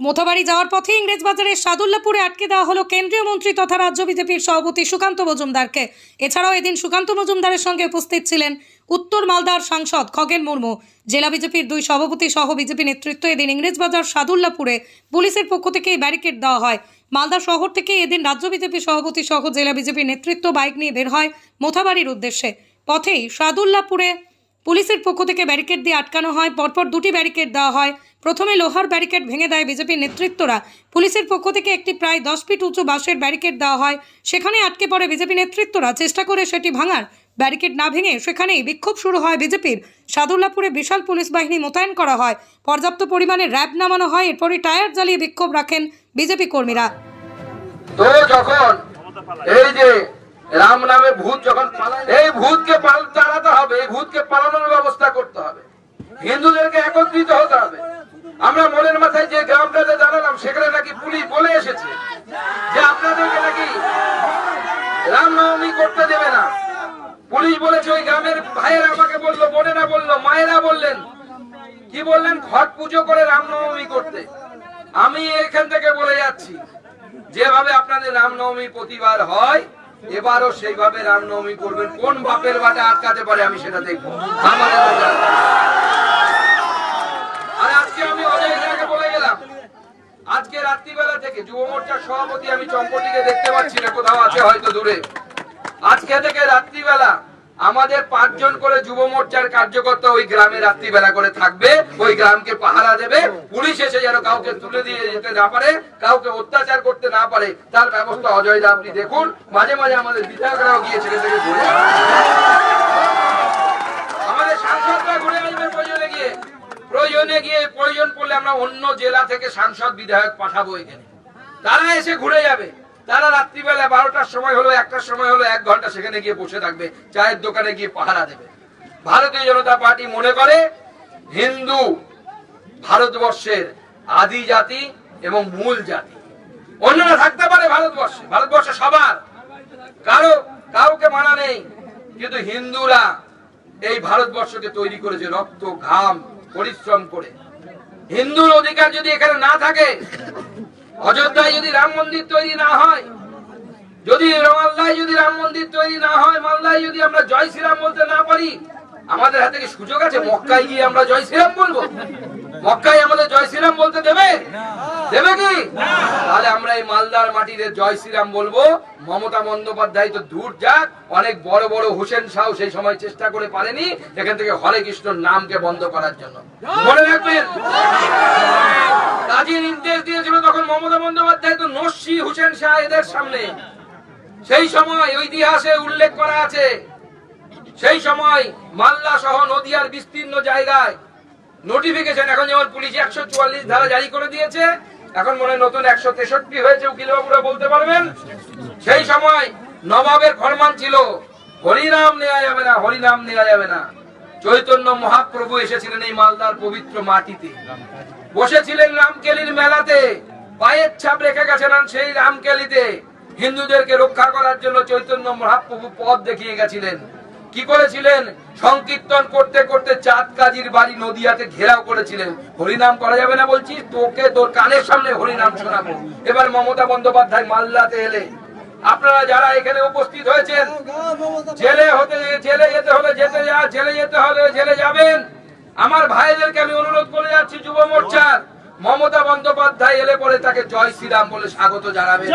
মোথাবাড়ি যাওয়ার পথে ইংরেজবাজারের সাদুল্লাপুরে আটকে দেওয়া হলো কেন্দ্রীয় মন্ত্রী তথা রাজ্য বিজেপির সভাপতি সুকান্ত মজুমদারকে। এছাড়াও এদিন সুকান্ত মজুমদারের সঙ্গে উপস্থিত ছিলেন উত্তর মালদার সাংসদ খগেন মুর্মু। জেলা বিজেপির দুই সভাপতি সহ বিজেপি নেতৃত্ব এদিন ইংরেজবাজার সাদুল্লাপুরে পুলিশের পক্ষ থেকে ব্যারিকেড দেওয়া হয়। মালদা শহর থেকে এদিন রাজ্য বিজেপি সভাপতি সহ জেলা বিজেপির নেতৃত্ব বাইক নিয়ে বের হয় মোথাবাড়ির উদ্দেশ্যে। পথেই সাদুল্লাপুরে পুলিশের পক্ষ থেকে ব্যারিকেড দিয়ে আটকানো হয়, পরপর দুটি ব্যারিকেড দেওয়া হয়। প্রথমে লোহার ব্যারিকেড ভেঙে দেয় বিজেপির নেতৃত্বরা। পুলিশের পক্ষ থেকে একটি প্রায় দশ ফিট উঁচু বাঁশের ব্যারিকেড দেওয়া হয়। সেখানে আটকে পড়ে বিজেপি নেতৃত্বরা। চেষ্টা করে সেটি ভাঙার ব্যারিকেড না ভেঙে সেখানেই বিক্ষোভ শুরু হয় বিজেপির। সাদুল্লাপুরে বিশাল পুলিশ বাহিনী মোতায়েন করা হয়। পর্যাপ্ত পরিমাণে র্যাব নামানো হয়। এরপরই টায়ার জ্বালিয়ে বিক্ষোভ রাখেন বিজেপি কর্মীরা। রাম নামে ভূত যখন এই ভূতকে হবে। এই ভূতকে পালানোর ব্যবস্থা করতে হবে। হিন্দুদেরকে একত্রিত হতে হবে। আমরা মনের মাথায় যে গ্রামটাতে দাঁড়ালাম, সেখানে নাকি পুলিশ বলে এসেছে যে আপনাদেরকে নাকি রামনবমী করতে দেবে না। পুলিশ বলেছে, ওই গ্রামের ভাইয়েরা আমাকে বলল, বোনেরা বলল, মায়েরা বললেন, কি বললেন? ঘট পুজো করে রামনবমী করতে। আমি এখান থেকে বলে যাচ্ছি, যেভাবে আপনাদের রামনবমী প্রতিবার হয়, এবারও সেইভাবে রামনবমী করবেন। কোন বাপের বাটা আটকাতে পারে আমি সেটা দেখব। আমাদের লোকেরা। আর আজকে আমি অজয় দাকে বলে গেলাম আজকে রাত্রিবেলা থেকে যুব মোর্চার সভাপতি আমি চম্পটিকে দেখতে পাচ্ছি না, কোথাও আছে হয়তো দূরে। আজকে থেকে রাত্রিবেলা আমাদের পাঁচজন করে যুব মোর্চার কার্যকর্তা ওই গ্রামে রাত্রিবেলা করে থাকবে, ওই গ্রামকে পাহারা দেবে, পুলিশ এসে যেন কাউকে তুলে দিয়ে যেতে না পারে, কাউকে অত্যাচার করতে না পারে, তার ব্যবস্থা অজয় দা, আপনি দেখুন। মাঝে মাঝে আমাদের বিধায়করাও গিয়ে ছেলে থেকে ঘুরে আমাদের সাংসদরা ঘুরে আসবে প্রয়োজনে গিয়ে। প্রয়োজনে গিয়ে প্রয়োজন পড়লে আমরা অন্য জেলা থেকে সাংসদ, বিধায়ক পাঠাবো এখানে। তারা এসে ঘুরে যাবে। তারা রাত্রিবেলা বারোটার সময় হলো, একটার সময় হলো, এক ঘণ্টা সেখানে গিয়ে বসে থাকবে, চায়ের দোকানে গিয়ে পাহারা দেবে। ভারতীয় জনতা পার্টি মনে করে, হিন্দু ভারতবর্ষের আদি জাতি এবং মূল জাতি। অন্যরা থাকতে পারে ভারতবর্ষে ভারতবর্ষে সবার। কারও, কাউকে মানা নেই। কিন্তু হিন্দুরা এই ভারতবর্ষকে তৈরি করেছে রক্ত, ঘাম, পরিশ্রম করে। হিন্দুর অধিকার যদি এখানে না থাকে অযোধ্যায় যদি রাম মন্দির তৈরি না হয় যদি মালদায় যদি রাম মন্দির তৈরি না হয় মালদায় যদি আমরা জয় শ্রীরাম বলতে না পারি আমাদের হাতে কি সুযোগ আছে? মক্কায় গিয়ে আমরা জয় শ্রীরাম বলব? মক্কায় আমাদের জয় শ্রীরাম বলতে দেবে? দেবে কি? তাহলে আমরা এই মালদার মাটিতে জয় শ্রীরাম বলব। মমতা বন্দ্যোপাধ্যায় তো দূর যাক অনেক বড় বড় হোসেন শাহ সেই সময় চেষ্টা করে পারেনি এখান থেকে হরে কৃষ্ণর নামকে বন্ধ করার জন্য। মনে রাখবেন? কাজী নির্দেশ দিয়েছিল তখন মমতা বন্দ্যোপাধ্যায় তো নস্যি হুসেন শাহ এদের সামনে। সেই সময় ইতিহাসে উল্লেখ করা আছে, সেই সময় মাল্লা সহ নদিয়ার বিস্তীর্ণ জায়গায় নোটিফিকেশন এখন যেমন পুলিশ একশো চুয়াল্লিশ ধারা জারি করে দিয়েছে, এখন মনে নতুন একশো তেষট্টি হয়েছে উকিল বাবুরা বলতে পারবেন। সেই সময় নবাবের ফরমান ছিল, হরিনাম নেওয়া যাবে না, হরিনাম নেওয়া যাবে না। চৈতন্য মহাপ্রভু এসেছিলেন এই মালদার পবিত্র মাটিতে। বসেছিলেন রামকেলির মেলাতে, পায়ের ছাপ রেখে গেছেন সেই রামকেলিতে। হিন্দুদেরকে রক্ষা করার জন্য চৈতন্য মহাপ্রভু পথ দেখিয়ে গেছিলেন। কি করেছিলেন? সংকীর্তন করতে করতে চাঁদ কাজীর বাড়ি নদিয়াতে ঘেরাও করেছিলেন। হরিনাম করা যাবে না বলছি তোকে তোর কানের সামনে হরিনাম শোনাবো। এবার মমতা বন্দ্যোপাধ্যায় মাল্লাতে এলে আপনারা যারা এখানে উপস্থিত হয়েছেন, জেলে হতে জেলে যেতে হলে যেতে যা, জেলে যেতে হলে জেলে যাবেন। আমার ভাইদেরকে আমি অনুরোধ করে যাচ্ছি, যুব মোর্চার মমতা বন্দ্যোপাধ্যায় এলে পরে তাকে জয় শ্রীরাম বলে স্বাগত জানাবেন।